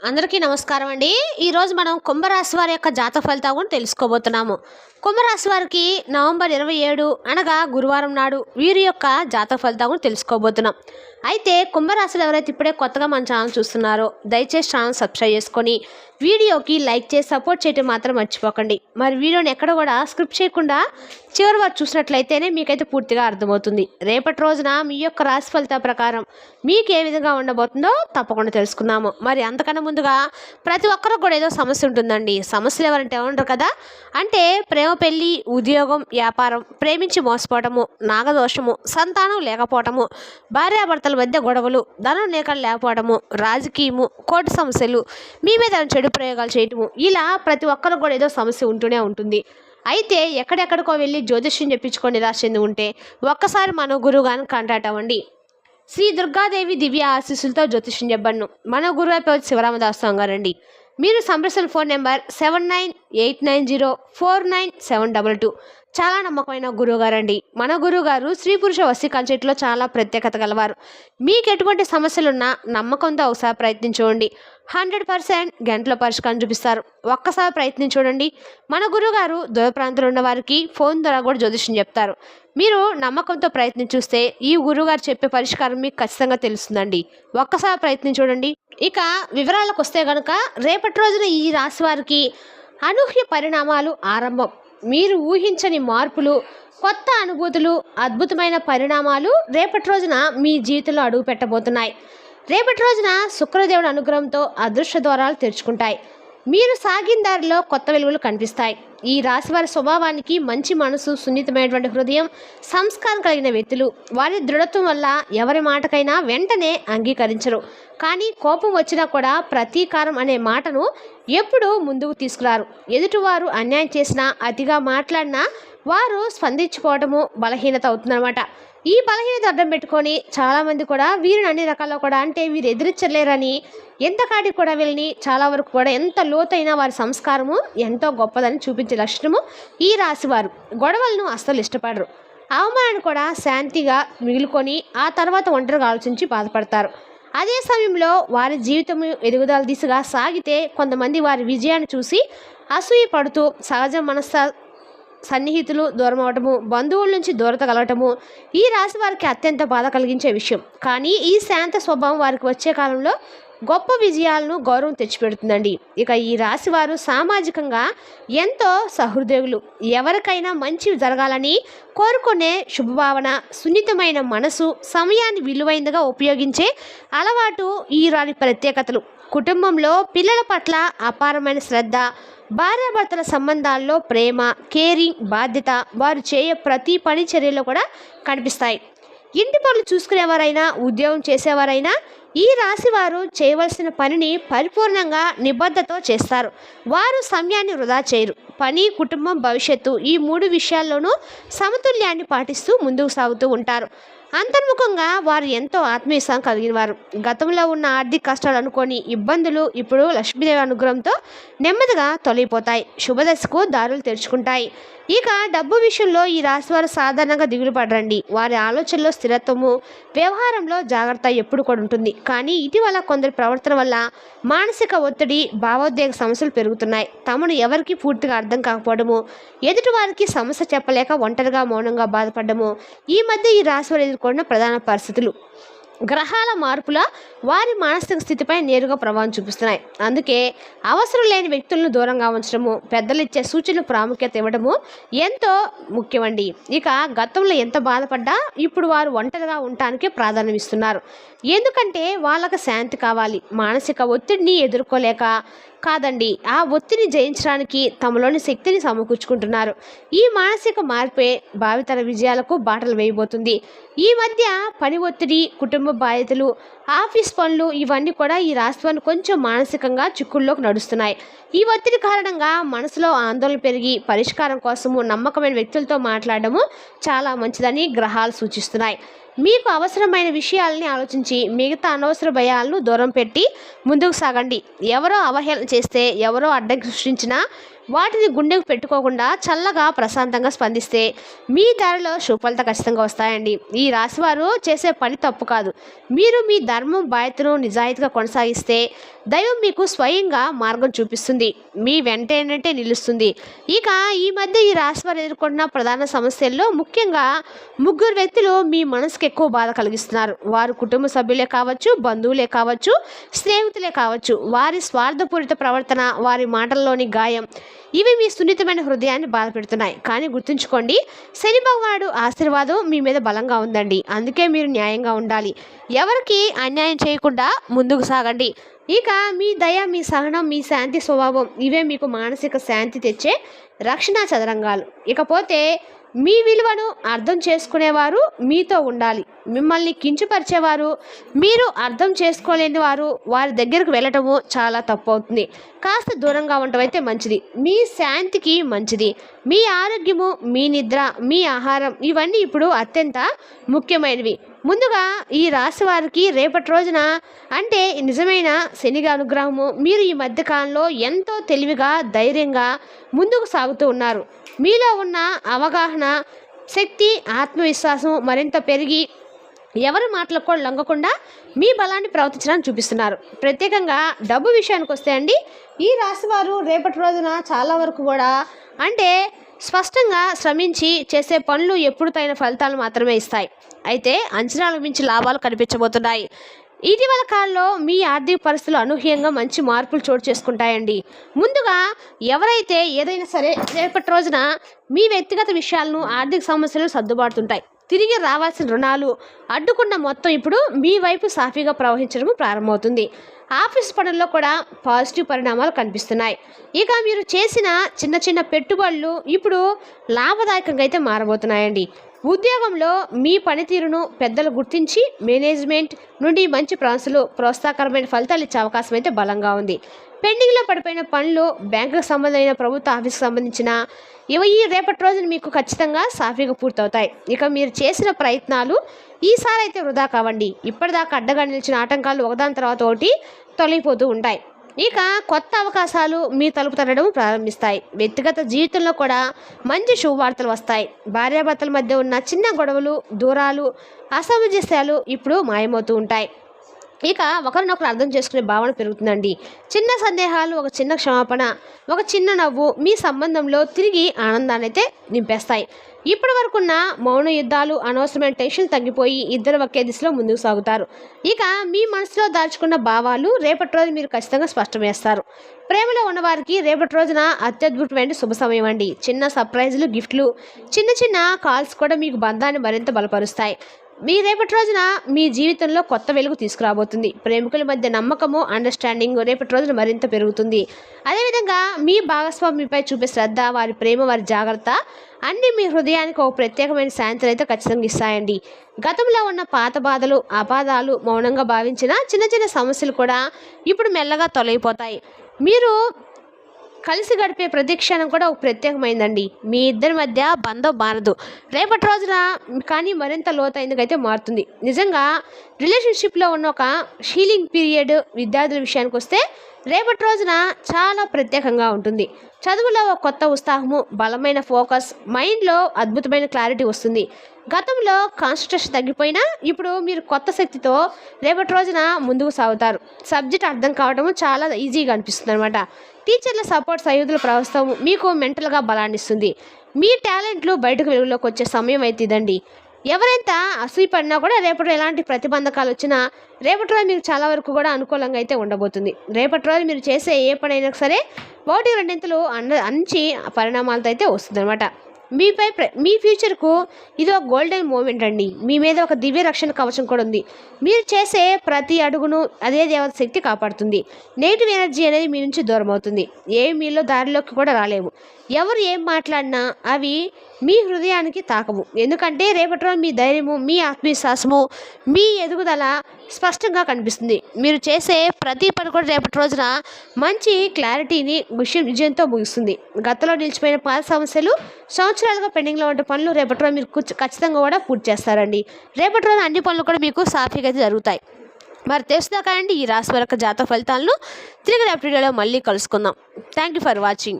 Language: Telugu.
అందరికీ నమస్కారం అండి. ఈరోజు మనం కుంభరాశి వారి యొక్క జాతక ఫలితాలు కూడా తెలుసుకోబోతున్నాము. కుంభరాశి వారికి నవంబర్ ఇరవై ఏడు అనగా గురువారం నాడు వీరి యొక్క జాతక ఫలితాలు కూడా తెలుసుకోబోతున్నాం. అయితే కుంభరాశులు ఎవరైతే ఇప్పుడే కొత్తగా మన ఛానల్ చూస్తున్నారో దయచేసి ఛానల్ సబ్స్క్రైబ్ చేసుకొని వీడియోకి లైక్ చేసి సపోర్ట్ చేయడం మాత్రం మర్చిపోకండి. మరి వీడియోని ఎక్కడ కూడా స్క్రిప్ట్ చేయకుండా చివరి వారు చూసినట్లయితేనే మీకైతే పూర్తిగా అర్థమవుతుంది. రేపటి రోజున మీ యొక్క రాశి ఫలిత ప్రకారం మీకు ఏ విధంగా ఉండబోతుందో తప్పకుండా తెలుసుకుందాము. మరి అంతకన్నా ముందుగా ప్రతి ఒక్కరికి కూడా ఏదో సమస్య ఉంటుందండి. సమస్యలు ఎవరంటే ఉండరు కదా? అంటే ప్రేమ పెళ్ళి ఉద్యోగం వ్యాపారం ప్రేమించి మోసపోవటము నాగదోషము సంతానం లేకపోవటము భార్యాభర్తల మధ్య గొడవలు ధనం లేక లేకపోవడము రాజకీయము కోర్టు సమస్యలు మీ మీద చెడు ప్రయోగాలు చేయటము. ఇలా ప్రతి ఒక్కరికి కూడా ఏదో సమస్య ఉంటూనే ఉంటుంది. అయితే ఎక్కడెక్కడికో వెళ్ళి జ్యోతిష్యం చెప్పించుకొని నిరాశ చెంది ఉంటే ఒక్కసారి మన గురువు గారిని కాంటాక్ట్ అవ్వండి. శ్రీ దుర్గాదేవి దివ్య ఆశీస్సులతో జ్యోతిష్యం చెప్పను మన గురువు అయిపోయి శివరామదాస్ స్వామి గారండి మీరు సంప్రదించిన phone number seven nine eight nine zero four nine seven double two. చాలా నమ్మకమైన గురువు గారండి మన గురువు గారు స్త్రీ పురుష వస్తీ కాన్సెప్ట్లో చాలా ప్రత్యేకత గలవారు. మీకు ఎటువంటి సమస్యలున్నా నమ్మకంతో ఒకసారి ప్రయత్నించుకోండి హండ్రెడ్ పర్సెంట్ గంటలో పరిష్కారం చూపిస్తారు. ఒక్కసారి ప్రయత్నం చూడండి. మన గురుగారు దూర ప్రాంతంలో ఉన్న వారికి ఫోన్ ద్వారా కూడా జ్యోతిష్యం చెప్తారు. మీరు నమ్మకంతో ప్రయత్నం చూస్తే ఈ గురుగారు చెప్పే పరిష్కారం మీకు ఖచ్చితంగా తెలుస్తుందండి. ఒక్కసారి ప్రయత్నం చూడండి. ఇక వివరాలకు వస్తే కనుక రేపటి రోజున ఈ రాశి వారికి అనూహ్య పరిణామాలు ఆరంభం. మీరు ఊహించని మార్పులు కొత్త అనుభూతులు అద్భుతమైన పరిణామాలు రేపటి రోజున మీ జీవితంలో అడుగు పెట్టబోతున్నాయి రేపటి రోజున శుక్రదేవుడి అనుగ్రహంతో అదృష్ట ద్వారాలు తెరుచుకుంటాయి. మీరు సాగిన దారిలో కొత్త వెలుగులు కనిపిస్తాయి. ఈ రాశి వారి స్వభావానికి మంచి మనసు సున్నితమైనటువంటి హృదయం సంస్కారం కలిగిన వ్యక్తులు. వారి దృఢత్వం వల్ల ఎవరి మాటకైనా వెంటనే అంగీకరించరు. కానీ కోపం వచ్చినా కూడా ప్రతీకారం అనే మాటను ఎప్పుడూ ముందుకు తీసుకురారు. ఎదుటివారు అన్యాయం చేసినా అతిగా మాట్లాడినా వారు స్పందించుకోవడము బలహీనత అవుతుందన్నమాట. ఈ బలహీనత అర్థం పెట్టుకొని చాలామంది కూడా వీరిని అన్ని రకాల్లో కూడా అంటే వీరు ఎదిరించలేరని ఎంతకాడికి కూడా వీళ్ళని చాలా వరకు కూడా ఎంత లోతైన వారి సంస్కారము ఎంతో గొప్పదని చూపించే లక్షణము ఈ రాశివారు గొడవలను అస్సలు ఇష్టపడరు. అవమానాన్ని కూడా శాంతిగా మిగులుకొని ఆ తర్వాత ఒంటరిగా ఆలోచించి బాధపడతారు. అదే సమయంలో వారి జీవితం ఎదుగుదల దిశగా సాగితే కొంతమంది వారి విజయాన్ని చూసి అసూయ పడుతూ సహజ మనస్స సన్నిహితులు దూరం అవటము బంధువుల నుంచి దూరత కలగటము ఈ రాశి వారికి అత్యంత బాధ కలిగించే విషయం. కానీ ఈ శాంత స్వభావం వారికి వచ్చే కాలంలో గొప్ప విజయాలను గౌరవం తెచ్చిపెడుతుందండి. ఇక ఈ రాశి వారు సామాజికంగా ఎంతో సహృదయులు. ఎవరికైనా మంచి జరగాలని కోరుకునే శుభభావన సున్నితమైన మనసు సమయాన్ని విలువైనదిగా ఉపయోగించే అలవాటు ఈ రాని ప్రత్యేకతలు. కుటుంబంలో పిల్లల పట్ల అపారమైన శ్రద్ధ భార్యాభర్తల సంబంధాల్లో ప్రేమ కేరింగ్ బాధ్యత వారు చేయే ప్రతి పని చర్యలో కూడా కనిపిస్తాయి. ఇంటి పనులు చూసుకునేవారైనా ఉద్యోగం చేసేవారైనా ఈ రాశి వారు చేయవలసిన పనిని పరిపూర్ణంగా నిబద్ధతో చేస్తారు. వారు సమయాన్ని వృధా చేయరు. పని కుటుంబం భవిష్యత్తు ఈ మూడు విషయాల్లోనూ సమతుల్యాన్ని పాటిస్తూ ముందుకు సాగుతూ ఉంటారు. అంతర్ముఖంగా వారు ఎంతో ఆత్మవిశ్వాసం కలిగిన వారు గతంలో ఉన్న ఆర్థిక కష్టాలు అనుకోని ఇబ్బందులు ఇప్పుడు లక్ష్మీదేవి అనుగ్రహంతో నెమ్మదిగా తొలగిపోతాయి. శుభదశకు దారులు తెరుచుకుంటాయి. ఇక డబ్బు విషయంలో ఈ రాశి వారు సాధారణంగా దిగులు పడరండి. వారి ఆలోచనలో స్థిరత్వము వ్యవహారంలో జాగ్రత్త ఎప్పుడు కూడా ఉంటుంది. కానీ ఇటీవల కొందరి ప్రవర్తన వల్ల మానసిక ఒత్తిడి భావోద్వేగ సమస్యలు పెరుగుతున్నాయి. తమను ఎవరికి పూర్తిగా అర్థం కాకపోవడము ఎదుటి వారికి సమస్య చెప్పలేక ఒంటరిగా మౌనంగా బాధపడము ఈ మధ్య ఈ రాశి వారు ఎదుర్కొన్న ప్రధాన పరిస్థితులు. గ్రహాల మార్పుల వారి మానసిక స్థితిపై నేరుగా ప్రభావం చూపిస్తున్నాయి. అందుకే అవసరం లేని వ్యక్తులను దూరంగా ఉంచడము పెద్దలు ఇచ్చే సూచనలు ప్రాముఖ్యత ఇవ్వడము ఎంతో ముఖ్యమండి. ఇక గతంలో ఎంత బాధపడ్డా ఇప్పుడు వారు ఒంటరిగా ఉండటానికి ప్రాధాన్యం ఇస్తున్నారు. ఎందుకంటే వాళ్ళకు శాంతి కావాలి మానసిక ఒత్తిడిని ఎదుర్కోలేక కాదండి. ఆ ఒత్తిడిని జయించడానికి తమలోని శక్తిని సమకూర్చుకుంటున్నారు. ఈ మానసిక మార్పే భావితర విజయాలకు బాటలు వేయబోతుంది. ఈ మధ్య పని ఒత్తిడి కుటుంబ బాధ్యతలు ఆఫీస్ పనులు ఇవన్నీ కూడా ఈ రాష్ట్రాన్ని కొంచెం మానసికంగా చిక్కుల్లోకి నడుస్తున్నాయి. ఈ ఒత్తిడి కారణంగా మనసులో ఆందోళన పెరిగి పరిష్కారం కోసము నమ్మకమైన వ్యక్తులతో మాట్లాడడము చాలా మంచిదని గ్రహాలు సూచిస్తున్నాయి. మీకు అవసరమైన విషయాలని ఆలోచించి మిగతా అనవసర భయాలను దూరం పెట్టి ముందుకు సాగండి. ఎవరో అవహేళన చేస్తే ఎవరో అడ్డం సృష్టించినా వాటిని గుండెకు పెట్టుకోకుండా చల్లగా ప్రశాంతంగా స్పందిస్తే మీ దారిలో శుభఫలిత ఖచ్చితంగా వస్తాయండి. ఈ రాశివారు చేసే పని తప్పు కాదు. మీరు మీ ధర్మం బాధ్యతను నిజాయితీగా కొనసాగిస్తే దైవం మీకు స్వయంగా మార్గం చూపిస్తుంది. మీ వెంట ఏంటంటే నిలుస్తుంది. ఇక ఈ మధ్య ఈ రాశివారు ఎదుర్కొంటున్న ప్రధాన సమస్యల్లో ముఖ్యంగా ముగ్గురు వ్యక్తులు మీ మనసుకు ఎక్కువ బాధ కలిగిస్తున్నారు. వారు కుటుంబ సభ్యులే కావచ్చు బంధువులే కావచ్చు స్నేహితులే కావచ్చు. వారి స్వార్థపూరిత ప్రవర్తన వారి మాటల్లోని గాయం ఇవి మీ సున్నితమైన హృదయాన్ని బాధపెడుతున్నాయి. కానీ గుర్తుంచుకోండి శని భగవానుడు ఆశీర్వాదం మీ మీద బలంగా ఉందండి. అందుకే మీరు న్యాయంగా ఉండాలి. ఎవరికి అన్యాయం చేయకుండా ముందుకు సాగండి. ఇక మీ దయ మీ సహనం మీ శాంతి స్వభావం ఇవే మీకు మానసిక శాంతి తెచ్చే రక్షణ చదరంగాలు. ఇకపోతే మీ విలువను అర్థం చేసుకునేవారు మీతో ఉండాలి. మిమ్మల్ని కించపరిచేవారు మీరు అర్థం చేసుకోలేని వారు వారి దగ్గరకు వెళ్ళటము చాలా తప్పు అవుతుంది కాస్త దూరంగా ఉండటం అయితే మంచిది. మీ శాంతికి మంచిది. మీ ఆరోగ్యము మీ నిద్ర మీ ఆహారం ఇవన్నీ ఇప్పుడు అత్యంత ముఖ్యమైనవి. ముందుగా ఈ రాశి వారికి రేపటి రోజున అంటే నిజమైన శనిగా అనుగ్రహము. మీరు ఈ మధ్యకాలంలో ఎంతో తెలివిగా ధైర్యంగా ముందుకు సాగుతూ ఉన్నారు. మీలో ఉన్న అవగాహన శక్తి ఆత్మవిశ్వాసం మరింత పెరిగి ఎవరి మాటలకు కూడా లొంగకుండా మీ బలాన్ని ప్రవర్తించడానికి చూపిస్తున్నారు. ప్రత్యేకంగా డబ్బు విషయానికి వస్తే అండి ఈ రాశి వారు రేపటి రోజున చాలా వరకు కూడా అంటే స్పష్టంగా శ్రమించి చేసే పనులు ఎప్పుడు తగిన ఫలితాలు మాత్రమే ఇస్తాయి. అయితే అంచనాలకు మించి లాభాలు కనిపించబోతున్నాయి. ఇటీవల కాలంలో మీ ఆర్థిక పరిస్థితులు అనూహ్యంగా మంచి మార్పులు చోటు చేసుకుంటాయండి. ముందుగా ఎవరైతే ఏదైనా సరే రేపటి రోజున మీ వ్యక్తిగత విషయాలను ఆర్థిక సమస్యలు సర్దుబాటుతుంటాయి. తిరిగి రావాల్సిన రుణాలు అడ్డుకున్న మొత్తం ఇప్పుడు మీ వైపు సాఫీగా ప్రవహించడం ప్రారంభమవుతుంది. ఆఫీస్ పనుల్లో కూడా పాజిటివ్ పరిణామాలు కనిపిస్తున్నాయి. ఇక మీరు చేసిన చిన్న చిన్న పెట్టుబడులు ఇప్పుడు లాభదాయకంగా అయితే మారబోతున్నాయండి. ఉద్యోగంలో మీ పనితీరును పెద్దలు గుర్తించి మేనేజ్మెంట్ నుండి మంచి ప్రాన్సులు ప్రోత్సాహకరమైన ఫలితాలు ఇచ్చే అవకాశం అయితే బలంగా ఉంది. పెండింగ్లో పడిపోయిన పనులు బ్యాంకుకు సంబంధమైన ప్రభుత్వ ఆఫీస్కి సంబంధించిన ఇవి ఈ రేపటి రోజున మీకు ఖచ్చితంగా సాఫీగా పూర్తవుతాయి. ఇక మీరు చేసిన ప్రయత్నాలు ఈసారి అయితే వృధా కావండి. ఇప్పటిదాకా అడ్డగా నిలిచిన ఆటంకాలు ఒకదాని తర్వాత ఒకటి తొలగిపోతూ ఉంటాయి. ఇక కొత్త అవకాశాలు మీ తలుపు తరడం ప్రారంభిస్తాయి. వ్యక్తిగత జీవితంలో కూడా మంచి శుభవార్తలు వస్తాయి. భార్యాభర్తల మధ్య ఉన్న చిన్న గొడవలు దూరాలు అసమంజస్యాలు ఇప్పుడు మాయమవుతూ ఉంటాయి. ఇక ఒకరినొకరు అర్థం చేసుకునే భావన పెరుగుతుందండి. చిన్న సందేహాలు ఒక చిన్న క్షమాపణ ఒక చిన్న నవ్వు మీ సంబంధంలో తిరిగి ఆనందాన్ని అయితే నింపేస్తాయి. ఇప్పటి వరకున్న మౌన యుద్ధాలు అనవసరమైన టెన్షన్ తగ్గిపోయి ఇద్దరు ఒకే దిశలో ముందుకు సాగుతారు. ఇక మీ మనసులో దాచుకున్న భావాలు రేపటి రోజు మీరు ఖచ్చితంగా స్పష్టం చేస్తారు ప్రేమలో ఉన్నవారికి రేపటి రోజున అత్యద్భుతమైన శుభ సమయం అండి. చిన్న సర్ప్రైజులు గిఫ్ట్లు చిన్న చిన్న కాల్స్ కూడా మీకు బంధాన్ని మరింత బలపరుస్తాయి. మీ రేపటి రోజున మీ జీవితంలో కొత్త వెలుగు తీసుకురాబోతుంది. ప్రేమికుల మధ్య నమ్మకము అండర్స్టాండింగ్ రేపటి రోజున మరింత పెరుగుతుంది. అదేవిధంగా మీ భాగస్వామిపై చూపే శ్రద్ధ వారి ప్రేమ వారి జాగ్రత్త అన్నీ మీ హృదయానికి ఒక ప్రత్యేకమైన శాంతిని అయితే ఖచ్చితంగా ఇస్తాయండి. గతంలో ఉన్న పాత బాధలు అపాదాలు మౌనంగా భావించిన చిన్న చిన్న సమస్యలు కూడా ఇప్పుడు మెల్లగా తొలగిపోతాయి. మీరు కలిసి గడిపే ప్రతి క్షణం కూడా ఒక ప్రత్యేకమైందండి. మీ ఇద్దరి మధ్య బంధం మారదు. రేపటి రోజున కానీ మరింత లోతైందుకు అయితే మారుతుంది. నిజంగా రిలేషన్షిప్లో ఉన్న ఒక షీలింగ్ పీరియడ్ విద్యార్థుల విషయానికి వస్తే రేపటి రోజున చాలా ప్రత్యేకంగా ఉంటుంది. చదువులో ఒక కొత్త ఉత్సాహము బలమైన ఫోకస్ మైండ్లో అద్భుతమైన క్లారిటీ వస్తుంది. గతంలో కాన్సన్ట్రేషన్ తగ్గిపోయినా ఇప్పుడు మీరు కొత్త శక్తితో రేపటి రోజున ముందుకు సాగుతారు. సబ్జెక్ట్ అర్థం కావడం చాలా ఈజీగా అనిపిస్తుంది అనమాట టీచర్ల సపోర్ట్ సయోధుల ప్రవస్థం మీకు మెంటల్గా బలాన్ని ఇస్తుంది మీ టాలెంట్లు బయటకు వెలుగులోకి వచ్చే సమయం అయితే ఇదండి. ఎవరైతే అసూయ పడినా కూడా రేపటి ఎలాంటి ప్రతిబంధకాలు వచ్చినా రేపటి రోజు మీకు చాలా వరకు కూడా అనుకూలంగా అయితే ఉండబోతుంది. రేపటి రోజు మీరు చేసే ఏ పనైనా సరే ఒకటి రెండింతలు అన్న అంచి పరిణామాలతో అయితే వస్తుందన్నమాట. మీపై ప్ర మీ ఫ్యూచర్కు ఇది ఒక గోల్డెన్ మూమెంట్ అండి. మీ మీద ఒక దివ్య రక్షణ కవచం కూడా ఉంది. మీరు చేసే ప్రతి అడుగును అదే దేవత శక్తి కాపాడుతుంది. నెగిటివ్ ఎనర్జీ అనేది మీ నుంచి దూరం అవుతుంది. ఏ మీలో దారిలోకి కూడా రాలేవు ఎవరు ఏం మాట్లాడినా అవి మీ హృదయానికి తాకవు. ఎందుకంటే రేపటి రోజు మీ ధైర్యము మీ ఆత్మవిశ్వాసము మీ ఎదుగుదల స్పష్టంగా కనిపిస్తుంది. మీరు చేసే ప్రతి పని కూడా రేపటి రోజున మంచి క్లారిటీని విషయం విజయంతో ముగిస్తుంది. గతంలో నిలిచిపోయిన పాత సమస్యలు సంవత్సరాలుగా పెండింగ్లో ఉండే పనులు రేపటి రోజు మీరు ఖచ్చితంగా కూడా పూర్తి చేస్తారండి. రేపటి రోజు అన్ని పనులు కూడా మీకు సాఫీగా అయితే జరుగుతాయి. మరి తెలుసుదాకా అండి ఈ రాశి వరకు జాతక ఫలితాలను తిరిగి రేపటి వీడియోలో మళ్ళీ కలుసుకుందాం. Thank you for watching